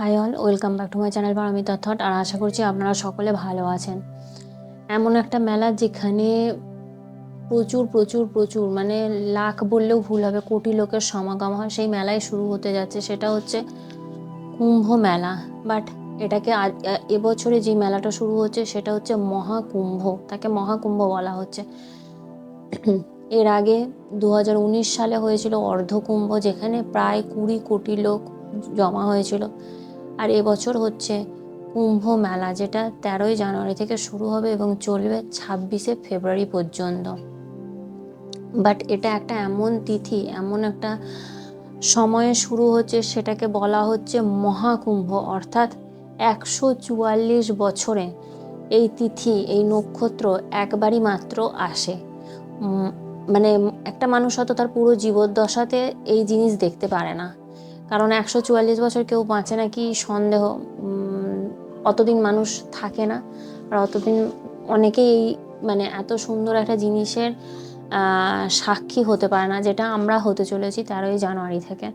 Hi all welcome back to my channel Paramita thought আর আশা করছি আপনারা সকলে ভালো আছেন। এমন একটা মেলা যেখানে প্রচুর প্রচুর প্রচুর মানে লাখ বললেও ভুল হবে, কোটি লোকের সমাগম হয়, সেই মেলায় শুরু হতে যাচ্ছে। সেটা হচ্ছে কুম্ভ মেলা বাট এটাকে এবছরে যে মেলাটা শুরু হচ্ছে, সেটা হচ্ছে মহাকুম্ভ, তাকে মহাকুম্ভ বলা হচ্ছে। এর আগে দু হাজার উনিশ সালে হয়েছিল অর্ধকুম্ভ, যেখানে প্রায় কুড়ি কোটি লোক জমা হয়েছিল। আর এবছর হচ্ছে কুম্ভ মেলা, যেটা তেরোই জানুয়ারি থেকে শুরু হবে এবং চলবে ছাব্বিশে ফেব্রুয়ারি পর্যন্ত। বাট এটা একটা এমন তিথি, এমন একটা সময়ে শুরু হচ্ছে, সেটাকে বলা হচ্ছে মহাকুম্ভ। অর্থাৎ একশো চুয়াল্লিশ বছরে এই তিথি, এই নক্ষত্র একবারই মাত্র আসে। মানে একটা মানুষ হয়তো তার পুরো জীবদ্দশাতে এই জিনিস দেখতে পারে না। কারণ একশো চুয়াল্লিশ বছর কেউ বাঁচে নাকি সন্দেহ অতদিন মানুষ থাকে না। আর অতদিন অনেকেই এই মানে এত সুন্দর একটা জিনিসের সাক্ষী হতে পারে না, যেটা আমরা হতে চলেছি তেরোই জানুয়ারি থেকে।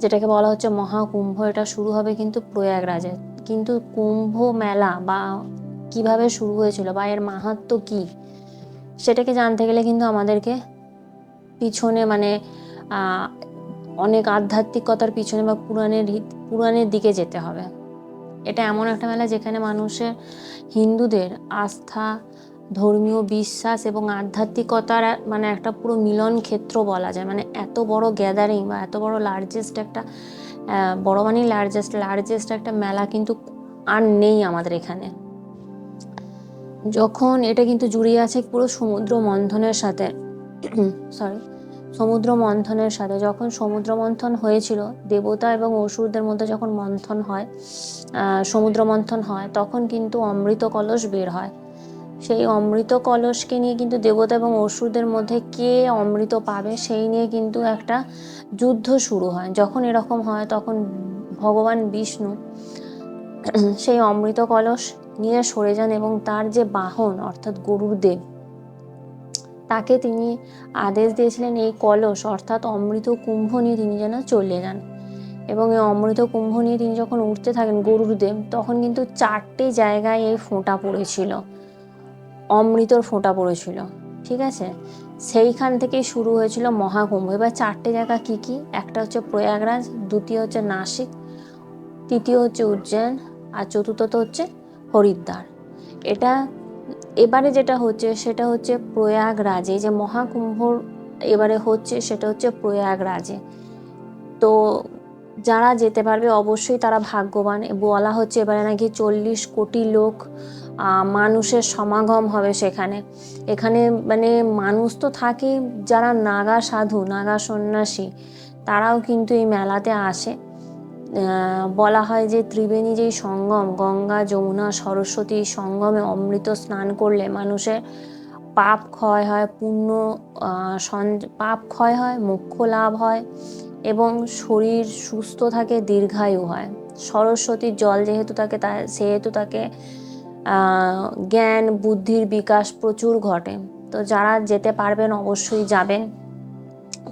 যেটাকে বলা হচ্ছে মহাকুম্ভ। এটা শুরু হবে কিন্তু প্রয়াগরাজে। কিন্তু কুম্ভ মেলা বা কীভাবে শুরু হয়েছিল বা এর মাহাত্ম কি, সেটাকে জানতে গেলে কিন্তু আমাদেরকে পিছনে মানে অনেক আধ্যাত্মিকতার পিছনে বা পুরাণের পুরাণের দিকে যেতে হবে। এটা এমন একটা মেলা যেখানে মানুষের হিন্দুদের আস্থা, ধর্মীয় বিশ্বাস এবং আধ্যাত্মিকতার মানে একটা পুরো মিলন ক্ষেত্র বলা যায়। মানে এত বড় গ্যাদারিং বা এত বড় লার্জেস্ট একটা বড় মানে লার্জেস্ট লার্জেস্ট একটা মেলা কিন্তু আর নেই আমাদের এখানে। যখন এটা কিন্তু জুড়িয়ে আছে পুরো সমুদ্র মন্থনের সাথে সরি সমুদ্র মন্থনের সাথে। যখন সমুদ্র মন্থন হয়েছিল, দেবতা এবং অসুরদের মধ্যে যখন মন্থন হয় সমুদ্র মন্থন হয়, তখন কিন্তু অমৃত কলস বের হয়। সেই অমৃত কলসকে নিয়ে কিন্তু দেবতা এবং অসুরদের মধ্যে কে অমৃত পাবে, সেই নিয়ে কিন্তু একটা যুদ্ধ শুরু হয়। যখন এরকম হয়, তখন ভগবান বিষ্ণু সেই অমৃত কলস নিয়ে সরে যান এবং তার যে বাহন, অর্থাৎ গরুর দেব তাকে তিনি আদেশ দিয়েছিলেন এই কলস, অর্থাৎ অমৃত কুম্ভ নিয়ে তিনি যেন চলে যান। এবং এই অমৃত কুম্ভ নিয়ে তিনি যখন উঠতে থাকেন গরুর দেব তখন কিন্তু চারটে জায়গায় এই ফোঁটা পড়েছিল। অমৃতর ফোঁটা পড়েছিল, ঠিক আছে? সেইখান থেকেই শুরু হয়েছিল মহাকুম্ভ। এবার চারটে জায়গা কি কি? একটা হচ্ছে প্রয়াগরাজ, দ্বিতীয় হচ্ছে নাসিক, তৃতীয় হচ্ছে উজ্জয়ন, আর চতুর্থত হচ্ছে হরিদ্বার। এটা এবারে যেটা হচ্ছে, সেটা হচ্ছে প্রয়াগরাজে যে মহাকুম্ভ এবারে হচ্ছে, সেটা হচ্ছে প্রয়াগরাজে। তো যারা যেতে পারবে অবশ্যই তারা ভাগ্যবান। বলা হচ্ছে এবারে নাকি চল্লিশ কোটি লোক মানুষের সমাগম হবে সেখানে। এখানে মানে মানুষ তো থাকে, যারা নাগা সাধু, নাগা সন্ন্যাসী, তারাও কিন্তু এই মেলাতে আসে। বলা হয় যে ত্রিবেণী যেই সঙ্গম, গঙ্গা, যমুনা, সরস্বতী সঙ্গমে অমৃত স্নান করলে মানুষের পাপ ক্ষয় হয়, পুণ্য পাপ ক্ষয় হয়, মোক্ষ লাভ হয় এবং শরীর সুস্থ থাকে, দীর্ঘায়ু হয়। সরস্বতীর জল যেহেতু তাকে তা, সেহেতু তাকে জ্ঞান, বুদ্ধির বিকাশ প্রচুর ঘটে। তো যারা যেতে পারবেন অবশ্যই যাবেন।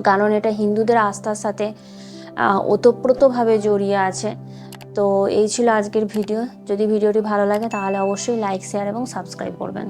কারণ এটা হিন্দুদের আস্থার সাথে ওতপ্রোতভাবে জড়িয়ে আছে। তো এই ছিল আজকের ভিডিও। যদি ভিডিওটি ভালো লাগে তাহলে অবশ্যই লাইক শেয়ার এবং সাবস্ক্রাইব করবেন।